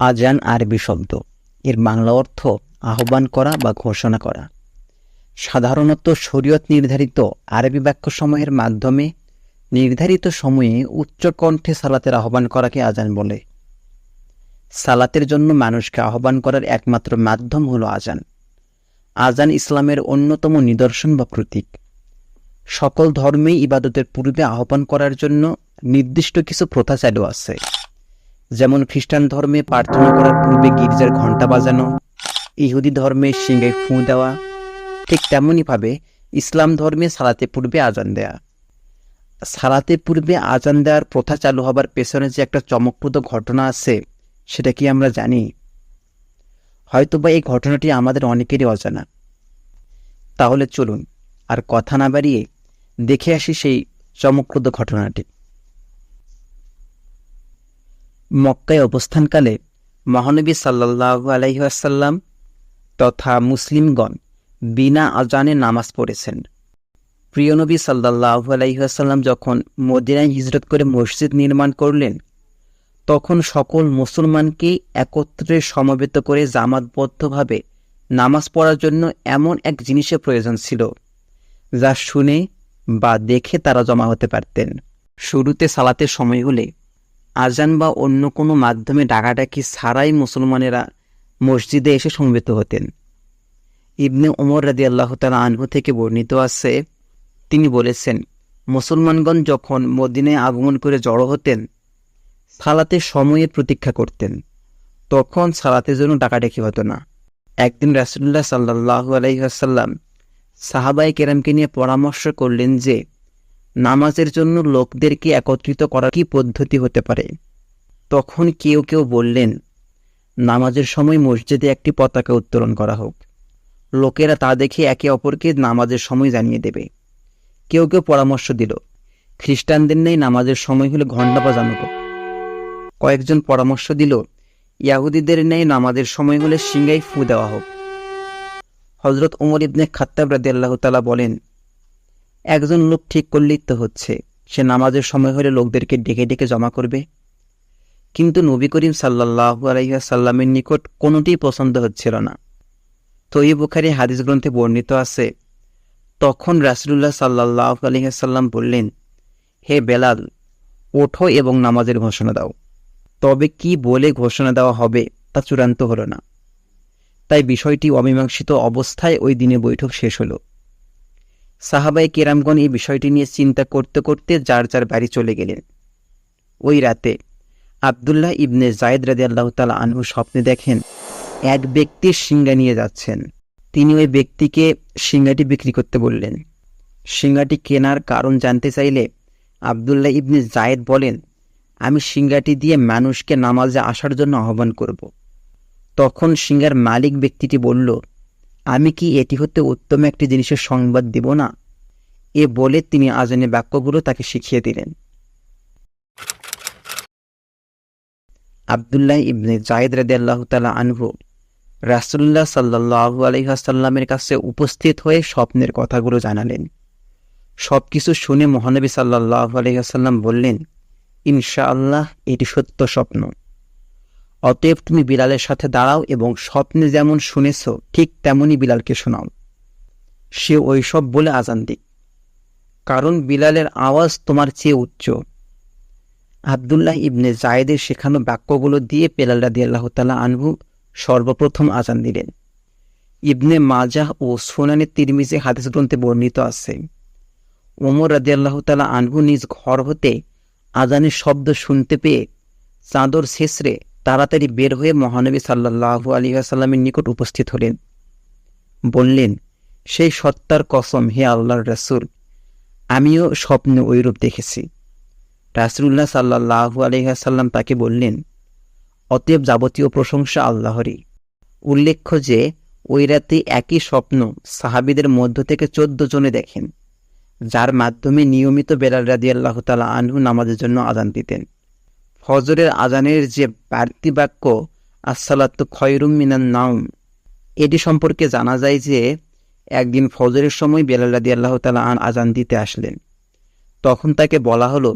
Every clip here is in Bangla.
আজান আরবি শব্দ। এর বাংলা অর্থ আহ্বান করা বা ঘোষণা করা। সাধারণত শরীয়ত নির্ধারিত আরবি বাক্যসমূহের মাধ্যমে নির্ধারিত সময়ে উচ্চ কণ্ঠে সালাতের আহ্বান করাকে আজান বলে। সালাতের জন্য মানুষকে আহ্বান করার একমাত্র মাধ্যম হলো আজান। আজান ইসলামের অন্যতম নিদর্শন বা প্রতীক। সকল ধর্মেই ইবাদতের পূর্বে আহ্বান করার জন্য নির্দিষ্ট কিছু প্রথা চালু আছে। যেমন খ্রিস্টান ধর্মে প্রার্থনা করার পূর্বে গির্জার ঘণ্টা বাজানো, ইহুদি ধর্মে সিংহে ফুঁ দেওয়া, ঠিক তেমনইভাবে ইসলাম ধর্মে সালাতে পূর্বে আজান দেয়া। সালাতে পূর্বে আজান দেওয়ার প্রথা চালু হবার পেছনে যে একটা চমকপ্রদ ঘটনা আছে, সেটা কি আমরা জানি? হয়তোবা এই ঘটনাটি আমাদের অনেকেরই অজানা। তাহলে চলুন, আর কথা না বাড়িয়ে দেখে আসি সেই চমকপ্রদ ঘটনাটি। মক্কায় অবস্থানকালে মহানবী সাল্লাল্লাহু আলাইহাসাল্লাম তথা মুসলিমগণ বিনা আজানে নামাজ পড়েছেন। প্রিয়নবী সাল্লাল্লাহু আলাইহাসাল্লাম যখন মদিনায় হিজরত করে মসজিদ নির্মাণ করলেন, তখন সকল মুসলমানকে একত্রে সমবেত করে জামাতবদ্ধভাবে নামাজ পড়ার জন্য এমন এক জিনিসের প্রয়োজন ছিল, যা শুনে বা দেখে তারা জমা হতে পারতেন। শুরুতে সালাতের সময় হলে আজান বা অন্য কোনো মাধ্যমে ডাকাডাকি ছাড়াই মুসলমানেরা মসজিদে এসে সমবেত হতেন। ইবনে ওমর রাদি আল্লাহ তালা আনহু থেকে বর্ণিত আছে, তিনি বলেছেন, মুসলমানগণ যখন মদিনায় আগমন করে জড়ো হতেন সালাতে সময়ের প্রতীক্ষা করতেন। তখন সালাতের জন্য ডাকাডাকি হতো না। একদিন রাসুল্লাহ সাল্লাহ আলাইসাল্লাম সাহাবাই কেরামকে নিয়ে পরামর্শ করলেন যে, নামাজের জন্য লোকদেরকে একত্রিত করার কি পদ্ধতি হতে পারে? তখন কেউ কেউ বললেন, নামাজের সময় মসজিদে একটি পতাকা উত্তোলন করা হোক। লোকেরা তা দেখে একে অপরকে নামাজের সময় জানিয়ে দেবে। কেউ কেউ পরামর্শ দিল, খ্রিস্টানদের নেই নামাজের সময় হলে ঘণ্টা বাজানো হোক। কয়েকজন পরামর্শ দিল, ইয়াহুদিদের নেই নামাজের সময় হলে সিঙ্গাই ফু দেওয়া হোক। হজরত উমর ইবনে খাত্তাব রাদি আল্লাহ তালা বলেন, একজন লোক ঠিক করলেই হচ্ছে। সে নামাজের সময় হলে লোকদেরকে ডেকে ডেকে জমা করবে। কিন্তু নবী করিম সাল্লাহ আলাইসাল্লামের নিকট কোনোটিই পছন্দ হচ্ছিল না। তৈব বুখারি হাদিস গ্রন্থে বর্ণিত আছে, তখন রাসুল্লাহ সাল্লাহ আলহিহাসাল্লাম বললেন, হে বেলাল, ওঠো এবং নামাজের ঘোষণা দাও। তবে কি বলে ঘোষণা দেওয়া হবে তা চূড়ান্ত হলো না। তাই বিষয়টি অমীমাংসিত অবস্থায় ওই দিনে বৈঠক শেষ হলো। সাহাবাই কেরামগণ এই বিষয়টি নিয়ে চিন্তা করতে করতে যার যার বাড়ি চলে গেলেন। ওই রাতে আবদুল্লাহ ইবনে জায়দ রাজি আল্লাহ তালা আনহু স্বপ্নে দেখেন এক ব্যক্তির সিঙ্গা নিয়ে যাচ্ছেন। তিনি ওই ব্যক্তিকে সিঙ্গাটি বিক্রি করতে বললেন। সিঙ্গাটি কেনার কারণ জানতে চাইলে আবদুল্লাহ ইবনে জায়েদ বলেন, আমি সিঙ্গাটি দিয়ে মানুষকে নামাজে আসার জন্য আহ্বান করব। তখন সিঙ্গার মালিক ব্যক্তিটি বলল, আমি কি এটি হতে উত্তম একটি জিনিসের সংবাদ দিব না? এ বলে তিনি আজানের বাক্যগুলো তাকে শিখিয়ে দিলেন। আবদুল্লাহ ইবনে জায়দ রেদে আল্লাহ তালা আনহু রাসুল্লাহ সাল্লাহ আলহাসাল্লামের কাছে উপস্থিত হয়ে স্বপ্নের কথাগুলো জানালেন। সব কিছু শুনে মহানবী সাল্লাহ আলহাসাল্লাম বললেন ইনশা আল্লাহ এটি সত্য স্বপ্ন। অতএব তুমি বিলালের সাথে দাঁড়াও এবং স্বপ্নে যেমন শুনেছ, ঠিক তেমনই বিলালকে শোনাও। সে ওইসব বলে আজান দিক। কারণ বিলালের আওয়াজ তোমার চেয়ে উচ্চ। আবদুল্লাহ ইবনে জায়েদের শেখানো বাক্যগুলো দিয়ে পেলাল রাদি আল্লাহ তালা আনহু সর্বপ্রথম আজান দিলেন। ইবনে মাজাহ ও সোনানের তিরমিজে হাদিস গ্রন্থে বর্ণিত আছে। ওমর রাদি আল্লাহ তালা আনহু নিজ ঘর হতে আজানের শব্দ শুনতে পেয়ে চাঁদর শেষরে তাড়াতাড়ি বের হয়ে মহানবী সাল্লাহু আলী আসাল্লামের নিকট উপস্থিত হলেন। বললেন, সেই সত্তার কসম, হে আল্লাহর রাসুল, আমিও স্বপ্নে ঐরূপ দেখেছি। রাসুল্লাহ সাল্লাহু আলহাসাল্লাম তাকে বললেন, অতএব যাবতীয় প্রশংসা আল্লাহরই। উল্লেখ্য যে, ওই রাতে একই স্বপ্ন সাহাবিদের মধ্য থেকে চোদ্দ জনে দেখেন, যার মাধ্যমে নিয়মিত বেলাল রাদি আল্লাহ তালা আনহু নামাজের জন্য আদান দিতেন। ফজরের আজানের যে বাড়তি বাক্য, আসসালাত খয়রুম মিনান নাউম এটি সম্পর্কে জানা যায় যে একদিন ফজরের সময় বেলাল রাদি আল্লাহ তালা আন আজান দিতে আসলেন। তখন তাকে বলা হলো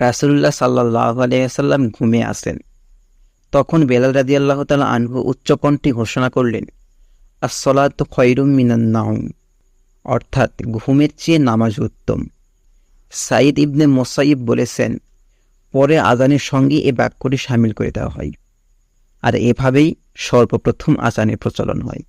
রাসুল্লাহ সাল্লাহ আলিয়াল্লাম ঘুমে আসেন তখন বেলাল রাদি আল্লাহ তালা আনহু উচ্চকণ্ঠে ঘোষণা করলেন আসলাত মিনান মিনান্নাউম অর্থাৎ ঘুমের চেয়ে নামাজ উত্তম। সাইদ ইবনে মোসাইব বলেছেন পরে আজানের সঙ্গে এ বাক্যটি সামিল করে দেওয়া হয়। আর এভাবেই সর্বপ্রথম আজানের প্রচলন হয়।